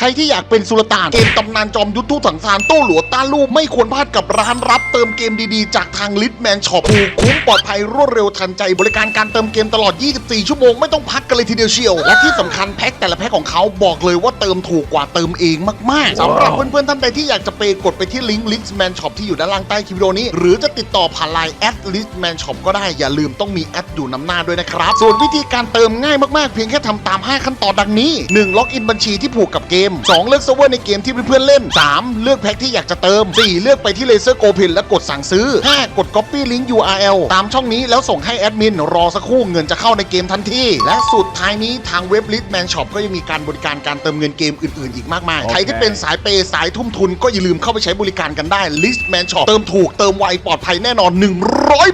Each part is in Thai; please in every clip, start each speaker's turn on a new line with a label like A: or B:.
A: ใครที่อยากเป็นสุลต่านเกมตำนานจอมยุทธทุกสังสารโต้หลัวต้านลูกไม่ควรพลาดกับร้านรับเติมเกมดีๆ จากทางลิทแมนช็อปถูกคุ้มปลอดภัยรวดเร็วทันใจ บริการการเติมเกมตลอด 24 ชั่วโมงไม่ต้องพักกันเลยทีเดียวเชียว และที่สำคัญแพ็คแต่ละแพ็คของเขาบอกเลยว่าเติมถูกกว่าเติมเองมากๆสำหรับเพื่อนๆท่านใดที่อยากจะเปกดไปที่ลิงก์ลิทแมนช็อปที่อยู่ด้านล่างใต้คลิปวิดีโอนี้ หรือจะติดต่อผ่านไลน์แอดลิทแมนช็อปก็ได้อย่าลืมต้องมีแอดอยู่นำหน้าด้วยนะครับส่วนวิธีการเติมง่ายมากๆเพียงแค่ทำตาม 5 ขั้นตอนดังนี้ 1. ล็อกอินบัญชีที่ผูกกับเกม 2. เลือกเซิร์ฟเวอร์ในเกมที่เพื่อนๆเล่น 3. เลือกแพ็คที่อยากจะเติม 4. เลือกไปที่เลเซอร์โกเพนและกดสั่งซื้อ 5. กด Copy Link URL ตามช่องนี้แล้วส่งให้แอดมินรอสักครู่เงินจะเข้าในเกมทันทีและสุดท้ายนี้ทางเว็บลิทแมนช็อปก็ยังมีการบริการการเติมเงินเกมอื่นๆ อีกมากมายใครที่เป็นสายเปย์สายทุ่มทุนก็อย่าลืมเข้าไปใช้บริการกันได้ลิทแมนช็อปเติมถูกเติมไวปลอดภัยแน่นอน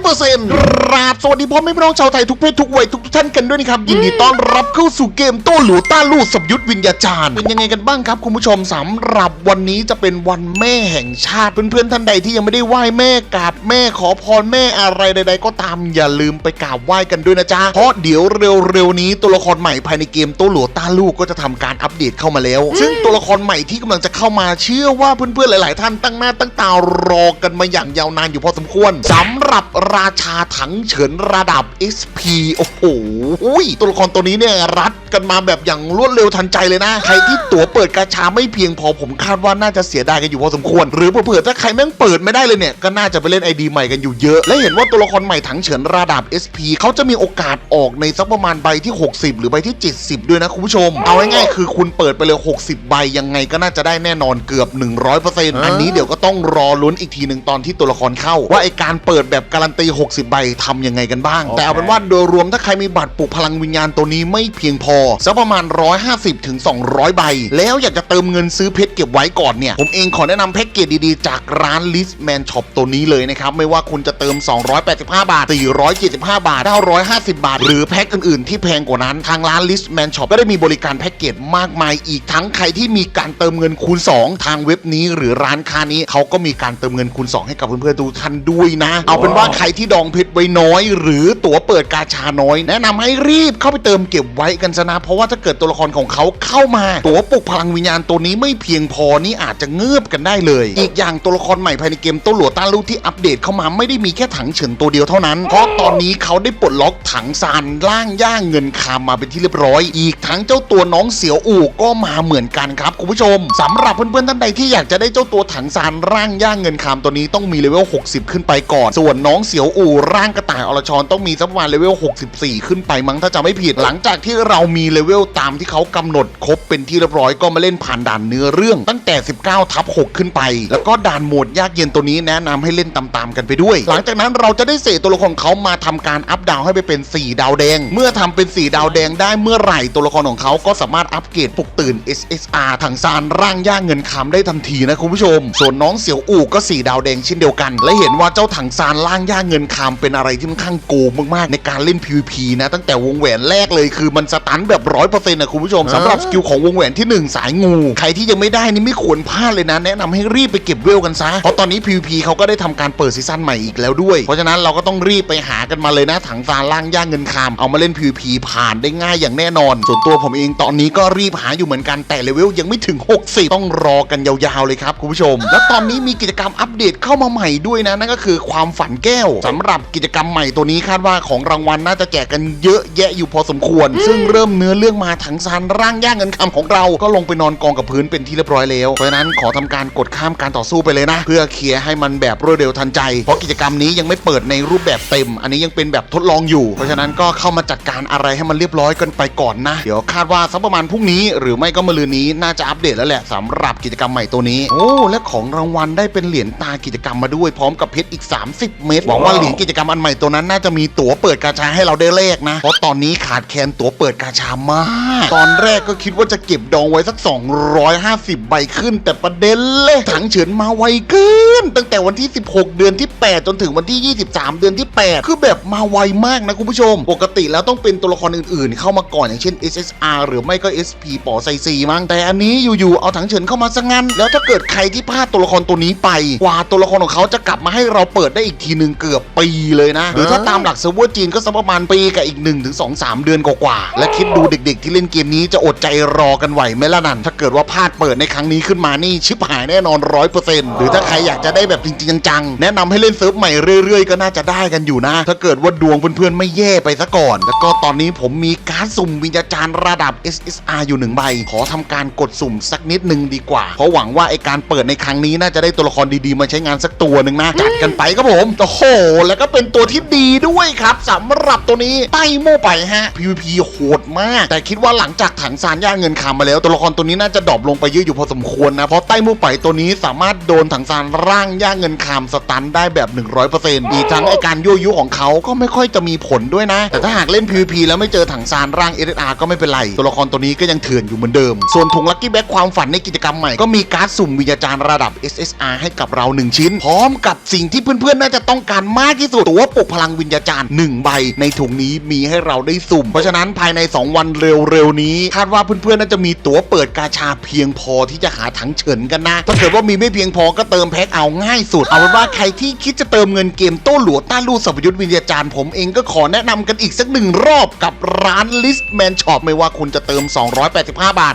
A: 100%ราบสวัสดีพ่อแม่พี่น้องชาวไทยทุกเพศทุกวัยทุกท่านกันด้วยนะครับยินดีต้อนรับเข้าสู่เกมโต้หลูต้าลู่สับยุทธวิญญาจารย์เป็นยังไงกันบ้างครับคุณผู้ชมสำหรับวันนี้จะเป็นวันแม่แห่งชาติ เพื่อนๆท่านใดที่ยังไม่ได้ไหว้แม่กราบแม่ขอพรแม่อะไรใด ๆ ก็ตามอย่าลืมไปกราบไหว้กันด้วยนะจ๊ะเพราะเดี๋ยวเร็วๆนี้ตัวละครใหม่ภายในเกมโต้หลูต้าลู่ก็จะทำการอัปเดตเข้ามาแล้ว ซึ่งตัวละครใหม่ที่กำลังจะเข้ามาเชื่อว่าเพื่อนๆหลาย ๆ ท่านตั้งหน้าตั้งตารอกันมาอย่างยาวนานอยู่พอสมควรสำหรับราชาถังเฉินระดับ SP โอ้โหอุ้ยตัวละครตัวนี้เนี่ยรัดกันมาแบบอย่างรวดเร็วทันใจเลยนะ ใครที่ตั๋วเปิดกาชาไม่เพียงพอผมคาดว่าน่าจะเสียดายกันอยู่พอสมควร หรือเผื่อถ้าใครแม่งเปิดไม่ได้เลยเนี่ย ก็น่าจะไปเล่นไอดีใหม่กันอยู่เยอะ และเห็นว่าตัวละครใหม่ถังเฉินระดับ SP เขาจะมีโอกาสออกในสักประมาณใบที่ 60 หรือใบที่ 70 ด้วยนะคุณผู้ชม เอาง่ายๆคือคุณเปิดไปเลย 60 ใบยังไงก็น่าจะได้แน่นอนเกือบ 100%อันนี้เดี๋ยวก็ต้องรอลุ้นอีกทีหนึ่งตอนที่ตัวละครเข้า ว่าไอการเปิดแบบการันตี 60 ใบทำยังไงกันบ้าง แต่เอาเป็นว่าโดยรวมถ้าใครมีบัตรปลุกพลังวิญญาณตัวนี้ไม่เพียงพอสักประมาณ 150ถึง200 ใบแล้วอยากจะเติมเงินซื้อเพชรเก็บไว้ก่อนเนี่ย ผมเองขอแนะนำแพ็กเกจดีๆ จากร้าน Listman Shop ตัวนี้เลยนะครับ ไม่ว่าคุณจะเติม 285 บาท 475 บาท 950 บาท หรือแพ็กอื่นๆ ที่แพงกว่านั้นทางร้าน Listman Shop ก็ได้มีบริการแพ็กเกจมากมายอีกทั้งใครที่มีการเติมเงินคูณ 2 ทางเว็บนี้หรือร้านค้านี้เขาก็มีการเติมเงินคูณ 2 ให้กับเพื่อนๆทุกท่านด้วยนะ เอาเป็นว่าใครที่ดองเพชรไว้น้อย หรือตั๋วเปิดกาชาน้อย แนะนำให้รีบเข้าไปเติมเก็บไว้กันซะนะเพราะว่าถ้าเกิดตัวละครของเขาเข้ามาตั๋วปลุกพพลังวิญญาณตัวนี้ไม่เพียงพอนี่อาจจะเงือบกันได้เลย อีกอย่างตัวละครใหม่ภายในเกมโต้หลัวต้านลูกที่อัปเดตเข้ามาไม่ได้มีแค่ถังเฉินตัวเดียวเท่านั้น เพราะตอนนี้เขาได้ปลดล็อกถังซานล่างย่างเงินคามมาเป็นที่เรียบร้อย อีกทั้งเจ้าตัวน้องเสียวอู่ก็มาเหมือนกันครับคุณผู้ชมสำหรับเพื่อนๆท่านใดที่อยากจะได้เจ้าตัวถังซานร่างย่างเงินคามตัวนี้ต้องมีเลเวล 60 ขึ้นไปก่อน ส่วนน้องเสียวอู่ร่างกระต่ายอรชรต้องมีสักประมาณเลเวล 64 ขึ้นไปมั้งถ้าจำไม่ผิด หลังจากที่เรามีเลเวลตามที่เขากำหนดครบเป็นที่เรียบร้อยกมาเล่นผ่านด่านเนื้อเรื่องตั้งแต่ 19ทับ6ขึ้นไป แล้วก็ด่านโหมดยากเย็นตัวนี้แนะนำให้เล่นตามๆกันไปด้วย หลังจากนั้นเราจะได้เสกตัวละครของเขามาทำการอัพดาวให้ไปเป็น 4 ดาวแดง เมื่อทำเป็น 4 ดาวแดงได้เมื่อไหร่ตัวละครของเขาก็สามารถอัปเกรดปลุกตื่น SSR ถังซานร่างย่างเงินคำได้ทันทีนะคุณผู้ชม ส่วนน้องเสี่ยวอู่ก็ 4 ดาวแดงเช่นเดียวกัน และเห็นว่าเจ้าถังซานร่างย่างเงินคำเป็นอะไรที่ค่อนข้างโกงมากๆ ในการเล่น PVP นะตั้งแต่วงแหวนแรกเลยคือมันสตันแบบร้อยเปอร์เซ็นต์นะคุณผู้ชมสำหรับสกิลของวงแหวนที่ 1สายงู ใครที่ยังไม่ได้นี่ไม่ควรพลาดเลยนะ แนะนำให้รีบไปเก็บเวลกันซะ เพราะตอนนี้ PVP เขาก็ได้ทำการเปิดซีซั่นใหม่อีกแล้วด้วย เพราะฉะนั้นเราก็ต้องรีบไปหากันมาเลยนะ ถังซานล่างย่างเงินคำเอามาเล่น PVP ผ่านได้ง่ายอย่างแน่นอน ส่วนตัวผมเองตอนนี้ก็รีบหาอยู่เหมือนกันแต่เลเวลยังไม่ถึง 60 ต้องรอกันยาวๆเลยครับคุณผู้ชม และตอนนี้มีกิจกรรมอัปเดตเข้ามาใหม่ด้วยนะนั่นก็คือความฝันแก้วสำหรับกิจกรรมใหม่ตัวนี้คาดว่าของรางวัลน่าจะแจกกันเยอะแยะอยู่พอสมควร ซึ่งเริ่มเนื้อเรื่องมาถังซานร่างย่างเงินคำของเราก็ลงไปนอนกองกับพื้นเป็นที่เรียบร้อยแล้ว เพราะนั้นขอทำการกดข้ามการต่อสู้ไปเลยนะ เพื่อเคลียร์ให้มันแบบรวดเร็วทันใจ เพราะกิจกรรมนี้ยังไม่เปิดในรูปแบบเต็ม อันนี้ยังเป็นแบบทดลองอยู่ เพราะฉะนั้นก็เข้ามาจัดการอะไรให้มันเรียบร้อยกันไปก่อนนะ เดี๋ยวคาดว่าสักประมาณพรุ่งนี้ หรือไม่ก็มะรืนนี้น่าจะอัปเดตแล้วแหละสำหรับกิจกรรมใหม่ตัวนี้ โอ้และของรางวัลได้เป็นเหรียญตากิจกรรมมาด้วยพร้อมกับเพชรอีก 30 เม็ดหวังว่าเหรียญกิจกรรมอันใหม่ตัวนั้นน่าจะมีตั๋วเปิดกาชาให้เราได้แลกนะ เพราะตอนนี้ขาดแคลนตั๋วเปิดกาชามาก ตอนแรกก็คิดว่าจะเก็บดองไว้สัก 250 ใบขึ้น แต่ประเด็นเลยถังเฉินมาไวเกินตั้งแต่วันที่ 16 เดือนที่ 8 จนถึงวันที่ 23 เดือนที่ 8 คือแบบมาไวมากนะคุณผู้ชม ปกติแล้วต้องเป็นตัวละครอื่นๆ เข้ามาก่อนอย่างเช่น SSR หรือไม่ก็ SP ปอไซซีมั้งแต่อันนี้อยู่ๆเอาถังเฉินเข้ามาซะงั้น แล้วถ้าเกิดใครที่พลาดตัวละครตัวนี้ไปกว่าตัวละครของเขาจะกลับมาให้เราเปิดได้อีกทีหนึ่งเกือบปีเลยนะ หรือถ้าตามหลักเซิร์ฟเวอร์จีนก็สักประมาณปีกับอีก1-2-3 เดือนกว่าๆและคิดดูเด็ก ๆ ที่เล่นเกมนี้จะอดใจรอกันไหวไหมละนั่นถ้าเกิดว่าพลาดเปิดในครั้งนี้ขึ้นมานี่ชิบหายแน่นอนร้อยเปอร์เซ็นต์หรือถ้าใครอยากจะได้แบบจริงๆจังๆแนะนำให้เล่นเซิร์ฟใหม่เรื่อยๆ ก็น่าจะได้กันอยู่นะ ถ้าเกิดว่าดวงเพื่อนๆไม่แย่ไปซะก่อน แล้วก็ตอนนี้ผมมีการดสุ่มวิญญาจารย์ระดับ SSR อยู่หนึ่งใบ ขอทำการกดสุ่มสักนิดหนึ่งดีกว่า เพราะหวังว่าไอการเปิดในครั้งนี้น่าจะได้ตัวละครดีๆมาใช้งานสักตัวหนึ่งนะจัดกันไปครับผมโอ้โหแล้วก็เป็นตัวที่ดีด้วยครับสำหรับตัวนี้ไต้โม่ไปฮะ PVP โหดมาก แต่คิดว่าหลังจากถังซานย่าเงินคำมาแล้วตัวละครตัวนี้น่าจะดรอปลงไปเยอะอยู่พอสมควรนะ เพราะไต้โม่ไปตัวนี้สามารถโดนถังซานร่างย่าเงินคำสตันได้แบบ 100%อีกทั้งไอการยั่วยุของเขาก็ไม่ค่อยจะมีผลด้วยนะ แต่ถ้าหากเล่น PVP แล้วไม่เจอถังซานร่าง SSR ก็ไม่เป็นไร ตัวละครตัวนี้ก็ยังเถื่อนอยู่เหมือนเดิม ส่วนถุงลัคกี้แบ็กความฝันในกิจกรรมใหม่ก็มีการ์ดสุ่มวิญญาจารย์ระดับ SSR ให้กับเรา 1 ชิ้น พร้อมกับสิ่งที่เพื่อนๆน่าจะต้องการมากที่สุดตัวปลุกพลังวิญญาจารย์1ใบ ในถุงนี้มีให้เราได้สุ่ม เพราะฉะนั้นภายใน 2 วันเร็วๆนี้คาดว่าเพื่อนๆน่าจะมีตัวเปิดกาชาเพียงพอที่จะหาถังเฉินกันนะ ถ้าเกิดว่ามีไม่เพียงพอก็เติมแพ็คเอาง่ายสุด เอาเป็นว่าใครที่คิดจะเติมเงินเกมโต้หลัวต้านลู่สัพยุทธวิญญาจารย์ผมเองก็ขอแนะนำกันอีกสักหนึ่งรอบกับร้าน Listman Shop ไม่ว่าคุณจะเติม 285 บาท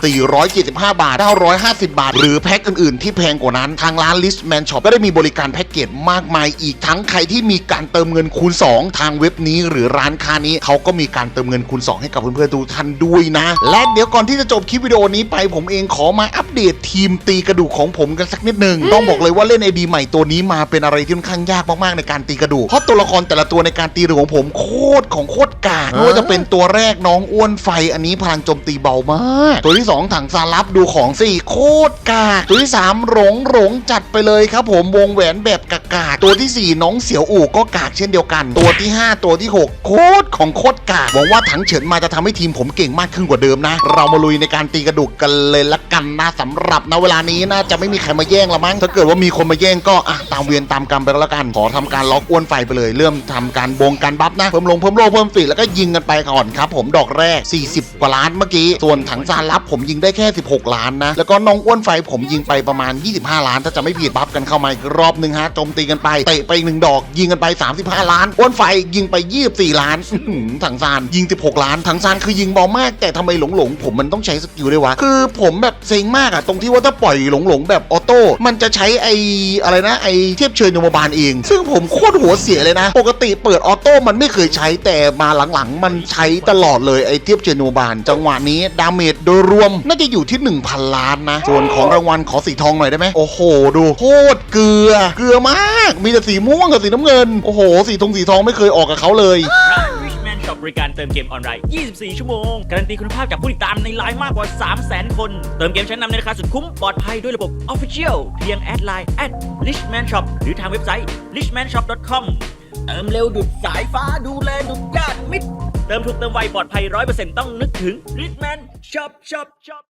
A: 475 บาท 950 บาท หรือแพ็คอื่นๆ ที่แพงกว่านั้น ทางร้าน Listman Shop ก็ได้มีบริการแพ็กเกจมากมายอีกทั้งใครที่มีการเติมเงินคูณ 2 ทางเว็บนี้หรือร้านค้านี้เขาก็มีการเติมเงินคูณ 2 ให้กับเพื่อนๆทุกท่านด้วยนะ และเดี๋ยวก่อนที่จะจบคลิปวิดีโอนี้ไปผมเองขอมาอัปเดตทีมตีกระดูกของผมกันสักนิดหนึ่งต้องบอกเลยว่าเล่นไอดีใหม่ตัวนี้มาเป็นอะไรที่ค่อนข้างยากมากๆในการตีกระดูกเพราะตัวละครแต่ละตัวในการตีกระดูกของผมโคตรของโคตรกากไม่ว่าจะเป็นตัวแรกน้องอ้วนไฟอันนี้พลังโจมตีเบามาก ตัวที่สองถังซาลับดูของสี่โคตรกากตัวที่สามหลงหลงจัดไปเลยครับผมวงแหวนแบบกากาตัวที่สี่น้องเสียวอู่ก็กากเช่นเดียวกัน ตัวที่ห้าตัวที่หกโคตรของโคตรกากหวังว่าถังเฉินมาจะทำให้ทีมผมเก่งมากขึ้นกว่าเดิมนะ เรามาลุยในการตีกระดูกกันเลยละกันนะสำหรับณเวลานี้น่าจะไม่มีใครมาแย่งละมั้งถ้าเกิดว่ามีคนมาแย่งก็อะตามเวียนตามกรรมไปแล้วละกันขอทำการล็อกอ้วนไฟไปเลย เริ่มทำการบงการบัฟนะเพิ่มลงเพิ่มโลเพิ่มฟีดแล้วก็ยิงกันไปก่อนครับ ผมดอกแรก 40 กว่าล้านเมื่อกี้ส่วนถังซานรับผมยิงได้แค่ 16 ล้านนะแล้วก็น้องอ้วนไฟผมยิงไปประมาณ 25 ล้าน ถ้าจะไม่ผิดบัฟกันเข้ามาอีกรอบหนึ่งฮะโจมตีกันไปเตะไปหนึ่งดอกยิงกันไป 35 ล้านอ้วนไฟยิงไป 24 ล้านถังซานยิง 16 ล้านถังซานคือยิงเบามาก แต่ทำไมหลงหลงๆผมมันต้องใช้สกิลด้วยวะคืือผมแบบเซ็งมากอะตรงที่ว่าถ้าปล่อยหลงๆแบบออโต้ มันจะใช้ไออะไรนะไอเทียบเชิญโยมบาลเอง ซึ่งผมโคตรหัวเสียเลยนะ ปกติเปิดออโต้มันไม่เคยใช้แต่มาหลังๆ มันใช้ตลอดเลยไอเทียบเชิญโยมบาล จังหวะนี้ดาเมจโดยรวมน่าจะอยู่ที่ 1,000 ล้านนะ ส่วนของรางวัลขอสีทองหน่อยได้ไหมโอ้โหดูโคตรเกลือ เกลือมาก มีแต่สีม่วงกับสีน้ำเงิน โอ้โหสีทองสีทองไม่เคยออกกับเขาเลย
B: บริการเติมเกมออนไลน์ 24 ชั่วโมง การันตีคุณภาพจากผู้ติดตามในไลน์มากกว่า 300,000 คน เติมเกมชั้นนำในราคาสุดคุ้ม ปลอดภัยด้วยระบบ Official เพียงแอดไลน์ at Richman Shop หรือทางเว็บไซต์ richmanshop.com เติมเร็วดุดสายฟ้าดูแลดุดญาติมิตร เติมถูกเติมไวปลอดภัย 100%ต้องนึกถึง Richman Shop Shop Shop